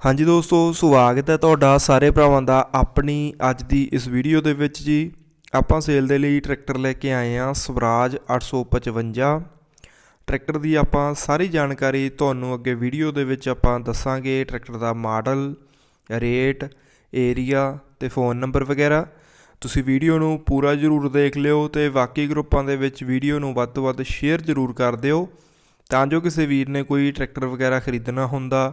ਹਾਂਜੀ ਦੋਸਤੋ, ਸਵਾਗਤ ਹੈ ਤੁਹਾਡਾ ਸਾਰੇ ਭਰਾਵਾਂ ਦਾ ਆਪਣੀ ਅੱਜ ਦੀ ਇਸ ਵੀਡੀਓ ਦੇ ਵਿੱਚ ਜੀ। ਆਪਾਂ ਸੇਲ ਦੇ ਲਈ ਟਰੈਕਟਰ ਲੈ ਕੇ ਆਏ ਹਾਂ, ਸਵਰਾਜ 855 ਟਰੈਕਟਰ ਦੀ ਆਪਾਂ ਸਾਰੀ ਜਾਣਕਾਰੀ ਤੁਹਾਨੂੰ ਅੱਗੇ ਵੀਡੀਓ ਦੇ ਵਿੱਚ ਆਪਾਂ ਦੱਸਾਂਗੇ। ਟਰੈਕਟਰ ਦਾ ਮਾਡਲ ਰੇਟ ਏਰੀਆ ਤੇ ਫੋਨ ਨੰਬਰ ਵਗੈਰਾ। ਤੁਸੀਂ ਵੀਡੀਓ ਨੂੰ ਪੂਰਾ ਜ਼ਰੂਰ ਦੇਖ ਲਿਓ ਤੇ ਬਾਕੀ ਗਰੁੱਪਾਂ ਦੇ ਵਿੱਚ ਵੀਡੀਓ ਨੂੰ ਵੱਧ ਤੋਂ ਵੱਧ ਸ਼ੇਅਰ ਜ਼ਰੂਰ ਕਰ ਦਿਓ। ਤਾਂ ਜੋ ਕਿਸੇ ਵੀਰ ਨੇ ਕੋਈ ਟਰੈਕਟਰ ਵਗੈਰਾ ਖਰੀਦਣਾ ਹੁੰਦਾ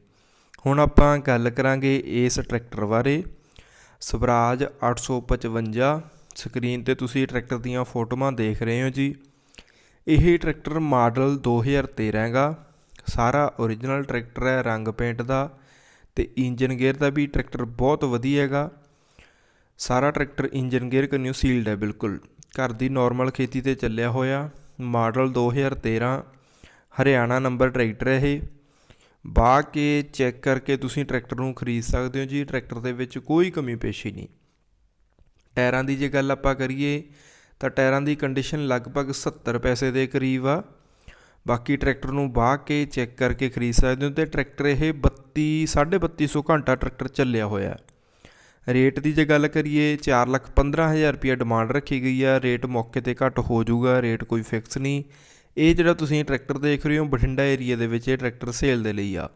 ਹੁਣ ਆਪਾਂ ਗੱਲ ਕਰਾਂਗੇ ਇਸ ਟਰੈਕਟਰ ਬਾਰੇ। ਸਵਰਾਜ 855 ਸਕਰੀਨ ਤੇ ਤੁਸੀਂ ਟਰੈਕਟਰ ਦੀਆਂ ਫੋਟੋਆਂ ਦੇਖ ਰਹੇ ਹੋ ਜੀ। ਇਹ ਟਰੈਕਟਰ ਮਾਡਲ 2013 ਹੈਗਾ। ਸਾਰਾ origignal ਟਰੈਕਟਰ ਹੈ, ਰੰਗ ਪੇਂਟ ਦਾ ਤੇ ਇੰਜਨ ਗੇਅਰ ਦਾ ਵੀ ਟਰੈਕਟਰ ਬਹੁਤ ਵਧੀਆ ਹੈਗਾ। ਸਾਰਾ ਟਰੈਕਟਰ ਇੰਜਨ ਗੇਅਰ ਕੰਨਿਓ ਸੀਲਡ ਹੈ ਬਿਲਕੁਲ। ਘਰ ਦੀ ਨਾਰਮਲ ਖੇਤੀ ਤੇ ਚੱਲਿਆ ਹੋਇਆ। ਮਾਡਲ 2013 ਹਰਿਆਣਾ ਨੰਬਰ ਟਰੈਕਟਰ ਹੈ ਇਹ। ਬਾਹ ਕੇ ਚੈੱਕ ਕਰਕੇ ਤੁਸੀਂ ਟਰੈਕਟਰ ਨੂੰ ਖਰੀਦ ਸਕਦੇ ਹੋ ਜੀ, ਟਰੈਕਟਰ ਦੇ ਵਿੱਚ ਕੋਈ ਕਮੀ ਪੇਸ਼ੀ ਨਹੀਂ। ਟਾਇਰਾਂ ਦੀ ਜੇ ਗੱਲ ਆਪਾਂ ਕਰੀਏ, ਤਾਂ ਟਾਇਰਾਂ ਦੀ ਕੰਡੀਸ਼ਨ ਲਗਭਗ 70 ਪੈਸੇ ਦੇ ਕਰੀਬ ਆ। ਬਾਕੀ ਟਰੈਕਟਰ ਨੂੰ ਬਾਹ ਕੇ ਚੈੱਕ ਕਰਕੇ ਖਰੀਦ ਸਕਦੇ ਹੋ ਤੇ ਟਰੈਕਟਰ ਇਹ 32 3250 ਘੰਟਾ ਟਰੈਕਟਰ ਚੱਲਿਆ ਹੋਇਆ ਰੇਟ ਦੀ ਜੇ ਗੱਲ ਕਰੀਏ 415000 ਰੁਪਏ ਡਿਮਾਂਡ ਰੱਖੀ ਗਈ ਆ। ਰੇਟ ਮੌਕੇ ਤੇ ਘੱਟ ਹੋ ਜਾਊਗਾ, ਰੇਟ ਕੋਈ ਫਿਕਸ ਨਹੀਂ। ਇਹ ਜਿਹੜਾ ਤੁਸੀਂ ਟਰੈਕਟਰ ਦੇਖ ਰਹੇ ਹੋ ਬਠਿੰਡਾ ਏਰੀਆ ਦੇ ਵਿੱਚ, ਇਹ ਟਰੈਕਟਰ ਸੇਲ ਦੇ ਲਈ ਆ।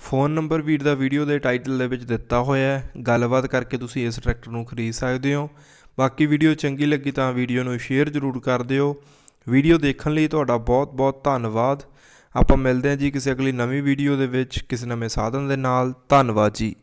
ਫੋਨ ਨੰਬਰ ਵੀਰ ਦਾ ਵੀਡੀਓ ਦੇ ਟਾਈਟਲ ਦੇ ਵਿੱਚ ਦਿੱਤਾ ਹੋਇਆ ਹੈ। ਗੱਲਬਾਤ ਕਰਕੇ ਤੁਸੀਂ ਇਸ ਟਰੈਕਟਰ ਨੂੰ ਖਰੀਦ ਸਕਦੇ ਹੋ। ਬਾਕੀ ਵੀਡੀਓ ਚੰਗੀ ਲੱਗੀ ਤਾਂ ਵੀਡੀਓ ਨੂੰ ਸ਼ੇਅਰ ਜ਼ਰੂਰ ਕਰ ਦਿਓ। ਵੀਡੀਓ ਦੇਖਣ ਲਈ ਤੁਹਾਡਾ ਬਹੁਤ ਬਹੁਤ ਧੰਨਵਾਦ। ਆਪਾਂ ਮਿਲਦੇ ਹਾਂ ਜੀ ਕਿਸੇ ਅਗਲੀ ਨਵੀਂ ਵੀਡੀਓ ਦੇ ਵਿੱਚ, ਕਿਸੇ ਨਵੇਂ ਸਾਧਨ ਦੇ ਨਾਲ। ਧੰਨਵਾਦ ਜੀ।